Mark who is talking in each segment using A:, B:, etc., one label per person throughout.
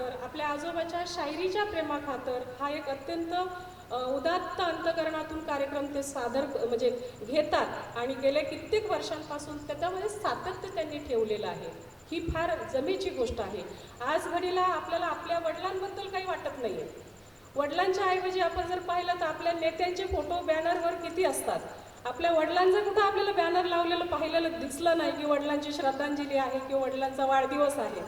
A: प्रेमाखातर आपल्या आजोबाच्या शायरीच्या प्रेमाखातर हा एक अत्यंत उदात्त अंतकरणातून कार्यक्रम ते सादर म्हणजे घेतात आणि गेल्या कित्येक वर्षांपासून त्याच्यामध्ये सातत्य त्यांनी ठेवलेलं आहे. ही फार जमेची गोष्ट आहे. आज घडीला आपल्याला आपल्या वडिलांबद्दल काही वाटत नाहीये. वडिलांच्या ऐवजी आपण जर पाहिलं तर आपल्या नेत्यांचे फोटो बॅनरवर किती असतात. आपल्या वडिलांचं कुठं आपल्याला बॅनर लावलेलं पाहिलेलं दिसलं नाही की वडिलांची श्रद्धांजली आहे किंवा वडिलांचा वाढदिवस आहे.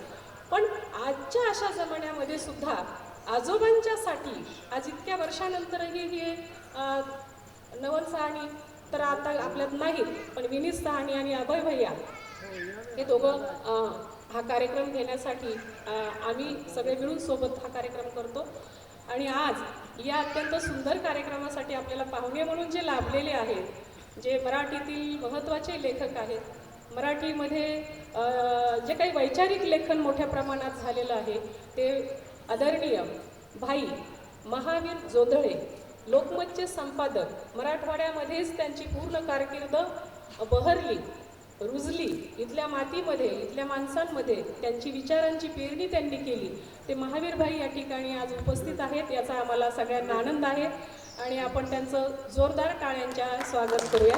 A: पण आजच्या अशा जमान्यामध्ये सुद्धा आजोबांच्यासाठी आज इतक्या वर्षानंतरही हे नवल साहणी तर आता आपल्यात नाहीत पण विनीत साहणी आणि अभय भैया हे दोघं हा कार्यक्रम घेण्यासाठी आम्ही सगळे मिळून सोबत हा कार्यक्रम करतो. आणि आज या अत्यंत सुंदर कार्यक्रमासाठी आपल्याला पाहुणे म्हणून जे लाभलेले आहेत जे मराठीतील महत्त्वाचे लेखक आहेत मराठीमध्ये जे काही वैचारिक लेखन मोठ्या प्रमाणात झालेलं आहे ते आदरणीय भाई महावीर जोधळे लोकमतचे संपादक मराठवाड्यामध्येच त्यांची पूर्ण कारकीर्द बहरली रुजली. इथल्या मातीमध्ये इथल्या माणसांमध्ये त्यांची विचारांची पेरणी त्यांनी केली. ते महावीर भाई या ठिकाणी आज उपस्थित आहेत याचा आम्हाला सगळ्यांना आनंद आहे. आणि आपण त्यांचं जोरदार टाळ्यांच्या स्वागत करूया.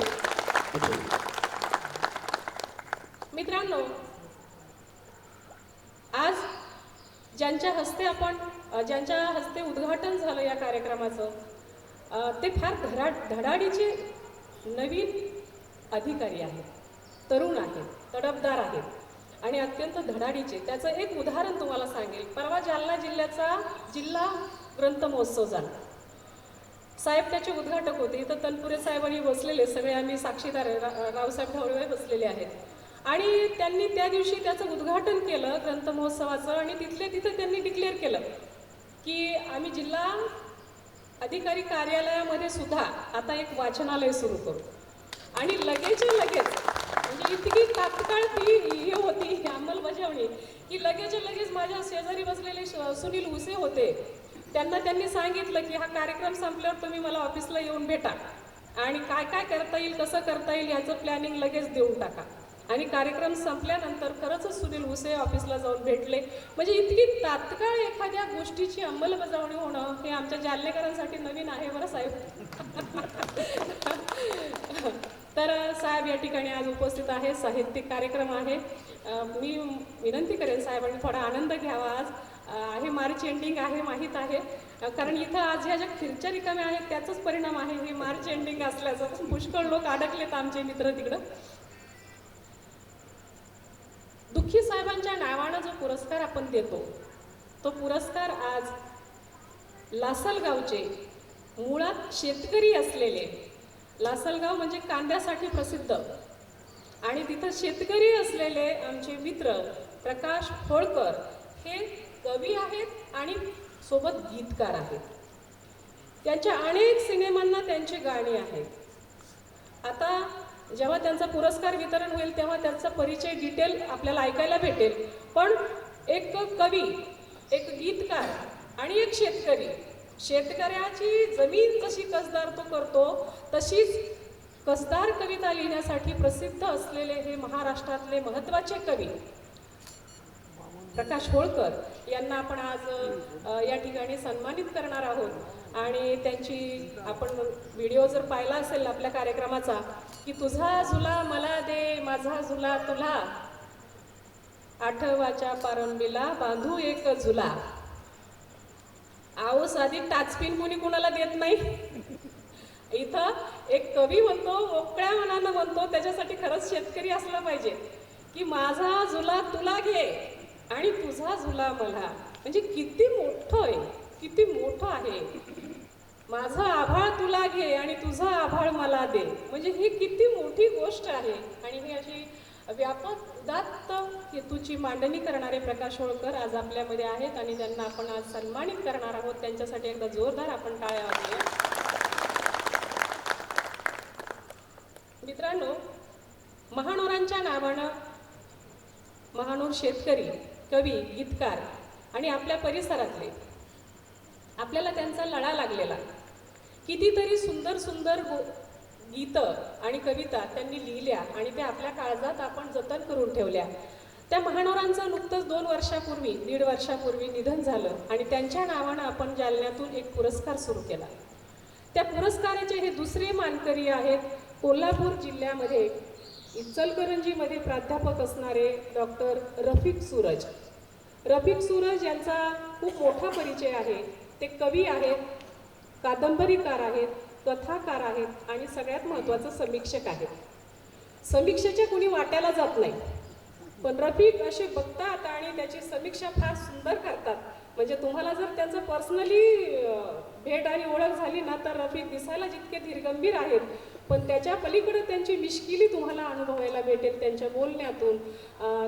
A: मित्रांनो आज ज्यांच्या हस्ते आपण ज्यांच्या हस्ते उद्घाटन झालं या कार्यक्रमाचं ते फार धडा धडाडीचे नवीन अधिकारी आहेत तरुण आहेत तडफदार आहेत आणि अत्यंत धडाडीचे. त्याचं एक उदाहरण तुम्हाला सांगेल. परवा जालना जिल्ह्याचा जिल्हा ग्रंथ महोत्सव झाला. साहेब त्याचे उद्घाटक होते. तर तनपुरे साहेबांनी बसलेले सगळे आम्ही साक्षीदार रा- रावसाहेब ढवळे बसलेले आहेत. आणि त्यांनी त्या दिवशी त्याचं उद्घाटन केलं ग्रंथ महोत्सवाचं आणि तिथल्या तिथं त्यांनी डिक्लेअर केलं की आम्ही जिल्हा अधिकारी कार्यालयामध्ये सुद्धा आता एक वाचनालय सुरू करू. आणि लगेचच्या लगेच म्हणजे इतकी तात्काळ ती हे होती अंमलबजावणी की लगेचच्या लगेच माझ्या शेजारी बसलेले सुनील उसे होते. त्यांना त्यांनी सांगितलं की हा कार्यक्रम संपल्यावर तुम्ही मला ऑफिसला येऊन भेटा. आणि काय काय करता येईल कसं करता येईल याचं प्लॅनिंग लगेच देऊन टाका. आणि कार्यक्रम संपल्यानंतर खरंच सुनील उसे ऑफिसला जाऊन भेटले. म्हणजे इतकी तात्काळ एखाद्या गोष्टीची अंमलबजावणी होणं हे आमच्या जालनेकरांसाठी नवीन आहे बरं साहेब? तर साहेब या ठिकाणी आज उपस्थित आहे साहित्यिक कार्यक्रम आहे. मी विनंती करेन साहेबांनी थोडा आनंद घ्यावा आज. आहे मार्च एंडिंग आहे माहीत आहे. कारण इथं आज ह्या ज्या खिरच्या रिकाम्या आहेत त्याचाच परिणाम आहे. हे मार्च एंडिंग असल्याचं पुष्कळ लोक अडकलेत आमचे मित्र तिकडं. दुःखी साहेबांच्या नावानं जो पुरस्कार आपण देतो तो पुरस्कार आज लासलगावचे मुळात शेतकरी असलेले लासलगाव म्हणजे कांद्यासाठी प्रसिद्ध. आणि तिथं शेतकरी असलेले आमचे मित्र प्रकाश होळकर हे कवी आहेत आणि सोबत गीतकार आहेत. त्यांच्या अनेक सिनेमांना त्यांची गाणी आहेत. आता जेव्हा त्यांचा पुरस्कार वितरण होईल तेव्हा त्यांचा परिचय डिटेल आपल्याला ऐकायला भेटेल. पण एक कवी एक गीतकार आणि एक शेतकरी शेतकऱ्याची जमीन जशी कसदार तो करतो तशीच कसदार कविता लिहिण्यासाठी प्रसिद्ध असलेले हे महाराष्ट्रातले महत्त्वाचे कवी प्रकाश होळकर यांना आपण आज या ठिकाणी सन्मानित करणार आहोत. आणि त्यांची आपण व्हिडिओ जर पाहिला असेल आपल्या कार्यक्रमाचा की तुझा झुला मला दे माझा झुला तुला. आठवाच्या पारंबीला बांधू एक झुला. आहो साधी टाचपिन कोणी कुणाला देत नाही? इथं एक कवी म्हणतो मोकळ्या मनानं म्हणतो त्याच्यासाठी खरंच शेतकरी असला पाहिजे की माझा झुला तुला घे आणि तुझा झुला मला. म्हणजे किती मोठं आहे किती मोठं आहे. माझं आभाळ तुला घे आणि तुझं आभाळ मला दे. म्हणजे ही किती मोठी गोष्ट आहे. आणि ही अशी व्यापक दात्त हेतूची मांडणी करणारे प्रकाश होळकर आज आपल्यामध्ये आहेत आणि त्यांना आपण आज सन्मानित करणार आहोत त्यांच्यासाठी एकदा जोरदार आपण टाळ्या वाजूया मित्रांनो महानोरांच्या नावानं महानोर शेतकरी कवी गीतकार आणि आपल्या परिसरातले आपल्याला त्यांचा लढा लागलेला. कितीतरी सुंदर सुंदर गो गीतं आणि कविता त्यांनी लिहिल्या आणि त्या आपल्या काळजात आपण जतन करून ठेवल्या. त्या महानोरांचं नुकतंच दोन वर्षापूर्वी दीड वर्षापूर्वी निधन झालं आणि त्यांच्या नावानं आपण जालन्यातून एक पुरस्कार सुरू केला. त्या पुरस्काराचे हे दुसरे मानकरी आहेत कोल्हापूर जिल्ह्यामध्ये इचलकरंजीमध्ये प्राध्यापक असणारे डॉक्टर रफिक सूरज. रफिक सूरज यांचा खूप मोठा परिचय आहे. ते कवी आहेत. कादंबरीकार आहेत कथाकार आहेत आणि सगळ्यात महत्त्वाचं समीक्षक आहेत. समीक्षेच्या कुणी वाट्याला जात नाही. पण रफिक असे बघतात आणि त्याची समीक्षा फार सुंदर करतात. म्हणजे तुम्हाला जर त्यांचं पर्सनली भेट आणि ओळख झाली ना तर रफिक दिसायला जितके धीरगंभीर आहेत. पण त्याच्या पलीकडे त्यांची मिश्किली तुम्हाला अनुभवायला भेटेल त्यांच्या बोलण्यातून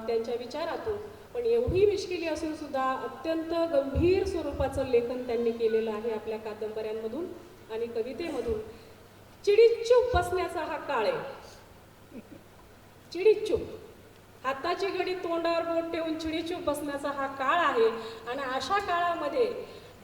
A: त्यांच्या विचारातून. पण एवढी मिश्किली असून सुद्धा अत्यंत गंभीर स्वरूपाचं लेखन त्यांनी केलेलं आहे आपल्या कादंबऱ्यांमधून आणि कवितेमधून. चिडीचूप बसण्याचा हा काळ आहे. चिडीचूप. हाताची घडी तोंडावर बोट ठेवून चिडीचूप बसण्याचा हा काळ आहे. आणि अशा काळामध्ये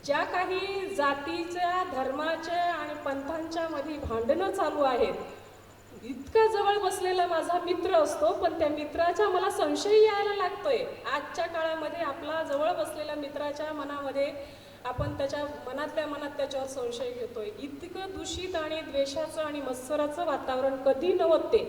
A: ज्या काही जातीच्या धर्माच्या आणि पंथांच्या मध्ये भांडणं चालू आहेत इतका जवळ बसलेला माझा मित्र असतो पण त्या मित्राचा मला संशय यायला लागतोय. आजच्या काळामध्ये आपला जवळ बसलेल्या मित्राच्या मनामध्ये आपण त्याच्या मनातल्या मनात त्याच्यावर संशय घेतोय. इतकं दूषित आणि द्वेषाचं आणि मत्सराचं वातावरण कधी नव्हते.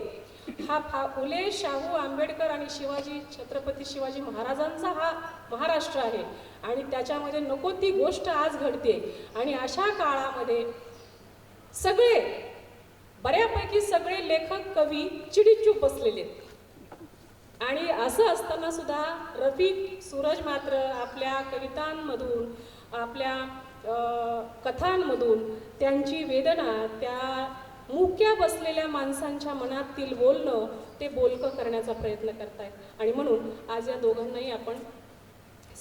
A: हा फा फुले शाहू आंबेडकर आणि शिवाजी छत्रपती शिवाजी महाराजांचा हा महाराष्ट्र आहे. आणि त्याच्यामध्ये नको ती गोष्ट आज घडते. आणि अशा काळामध्ये सगळे बऱ्यापैकी सगळे लेखक कवी चिडीचूप बसलेले आहेत. आणि असं असताना सुद्धा रफिक सूरज मात्र आपल्या कवितांमधून आपल्या कथांमधून त्यांची वेदना त्या मुक्या बसलेल्या माणसांच्या मनातील बोलणं ते बोलकं करण्याचा प्रयत्न करतायत. आणि म्हणून आज या दोघांनाही आपण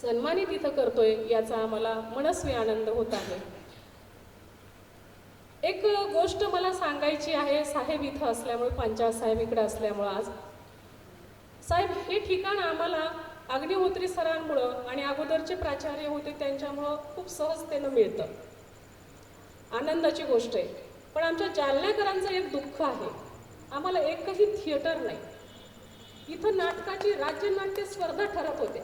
A: सन्मानित इथं करतोय याचा आम्हाला मनस्वी आनंद होत आहे. एक गोष्ट मला सांगायची आहे साहेब इथं असल्यामुळे पंचायत साहेब इकडे असल्यामुळं आज. साहेब हे ठिकाण आम्हाला अग्निहोत्री सरांमुळं आणि अगोदरचे प्राचार्य होते त्यांच्यामुळं खूप सहजतेनं मिळतं. आनंदाची गोष्ट आहे. पण आमच्या जालनाकरांचं एक दुःख आहे. आम्हाला एकही थिएटर नाही. इथं नाटकाची राज्यनाट्य स्पर्धा ठरत होत्या.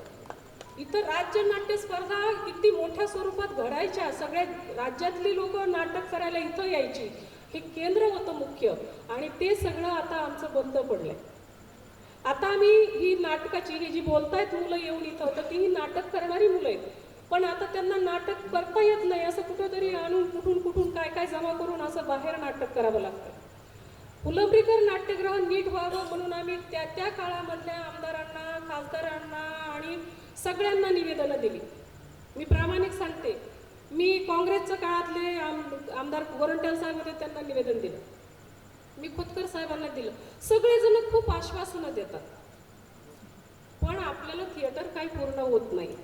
A: इथं राज्यनाट्य स्पर्धा किती मोठ्या स्वरूपात घडायच्या सगळ्या राज्यातली लोक नाटक करायला इथं यायची हे केंद्र होतं मुख्य आणि ते सगळं आता आमचं बंद पडलंय. आता आम्ही ही नाटकाची ही जी बोलतायत मुलं येऊन इथं तर ती ही नाटक करणारी मुलं आहेत. पण आता त्यांना नाटक करता येत नाही असं कुठंतरी आणून कुठून कुठून काय काय जमा करून असं बाहेर नाटक करावं लागतं. फुलंब्रीकर नाट्यगृह नीट व्हावं म्हणून आम्ही त्या त्या काळामधल्या आमदारांना खासदारांना आणि सगळ्यांना निवेदनं दिली. मी प्रामाणिक सांगते मी काँग्रेसच्या काळातले आम आमदार गोरंट्याल साहेब होते त्यांना निवेदन दिलं. मी खोतकर साहेबांना दिलं. सगळेजण खूप आश्वासनं देतात. पण आपल्याला थिएटर काही पूर्ण होत नाही.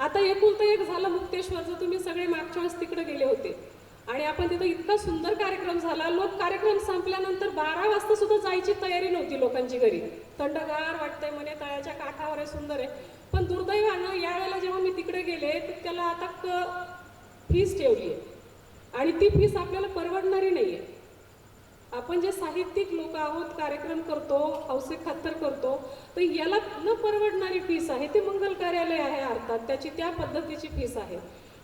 A: आता एकुलतं एक झालं मुक्तेश्वरचं तुम्ही सगळे मागच्या वेळेस तिकडे गेले होते. आणि आपण तिथं इतका सुंदर कार्यक्रम झाला. लोक कार्यक्रम संपल्यानंतर बारा वाजता सुद्धा जायची तयारी नव्हती लोकांची घरी. थंडगार वाटतंय म्हणे तळ्याच्या काठावर आहे सुंदर आहे. पण दुर्दैवानं यावेळेला जेव्हा मी तिकडे गेले तर त्याला आता क फीस ठेवली आहे. आणि ती फीस आपल्याला परवडणारी नाही आहे आपण जे साहित्यिक लोक आहोत कार्यक्रम करतो हौसे खातर करतो तर याला न परवडणारी फीस आहे ते मंगल कार्यालय आहे अर्थात त्याची त्या पद्धतीची फीस आहे.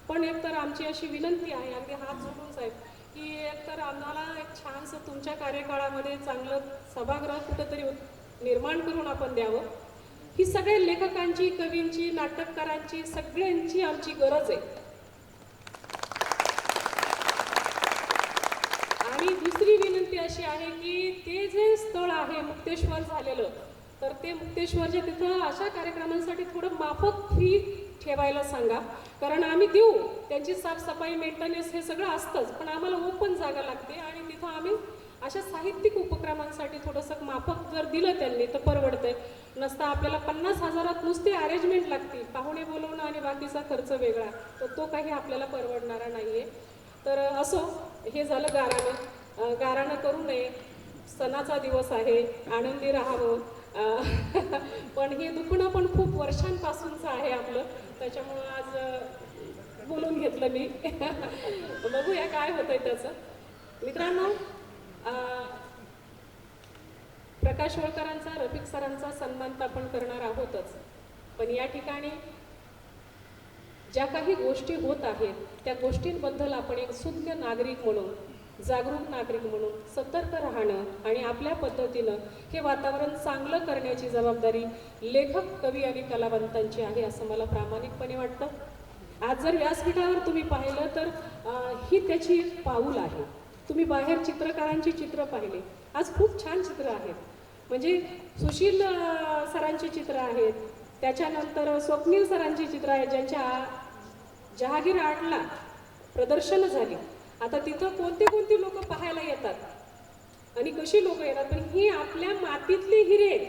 A: पण एकतर आमची अशी विनंती आहे अगदी हात जोडून साहेब की एकतर आम्हाला एक छानसं तुमच्या कार्यकाळामध्ये चांगलं सभागृह कुठंतरी निर्माण करून आपण द्यावं. ही सगळ्या लेखकांची कवींची नाटककारांची सगळ्यांची आमची गरज आहे आणि दुसरी विनंती अशी आहे की ते जे स्थळ आहे मुक्तेश्वर झालेलं तर ते मुक्तेश्वरच्या तिथं अशा कार्यक्रमांसाठी थोडं माफक फी ठेवायला सांगा. कारण आम्ही देऊ त्यांची साफसफाई मेंटेनन्स हे सगळं असतंच पण आम्हाला ओपन जागा लागते आणि तिथं आम्ही अशा साहित्यिक उपक्रमांसाठी थोडंसं माफक जर दिलं त्यांनी तर परवडतंय. नसता आपल्याला पन्नास हजारात नुसते अरेंजमेंट लागतील पाहुणे बोलवणं आणि बाकीचा खर्च वेगळा तर तो काही आपल्याला परवडणारा नाही आहे तर असो हे झालं गाराणं. गाराणं करू नये. सणाचा दिवस आहे आनंदी राहावं. पण हे दुखणं पण खूप वर्षांपासूनचं आहे आपलं. त्याच्यामुळं आज बोलून घेतलं मी. बघूया काय होतंय त्याचं. मित्रांनो प्रकाश होळकरांचा रफिक सरांचा सन्मान तर आपण करणार आहोतच. पण या ठिकाणी ज्या काही गोष्टी होत आहेत त्या गोष्टींबद्दल आपण एक सुज्ञ नागरिक म्हणून जागरूक नागरिक म्हणून सतर्क राहणं आणि आपल्या पद्धतीनं हे वातावरण चांगलं करण्याची जबाबदारी लेखक कवी आणि कलावंतांची आहे असं मला प्रामाणिकपणे वाटतं. आज जर व्यासपीठावर तुम्ही पाहिलं तर आ, ही त्याची एक पाऊल आहे. तुम्ही बाहेर चित्रकारांची चित्र पाहिले. आज खूप छान चित्र आहेत. म्हणजे सुशील सरांची चित्र आहेत. त्याच्यानंतर स्वप्नील सरांची चित्र आहेत ज्यांच्या जहागीर आर्टला प्रदर्शनं झाली. आता तिथं कोणती कोणती लोक पाहायला येतात? आणि कशी लोक येतात? पण ही आपल्या मातीतली हिरे आहेत.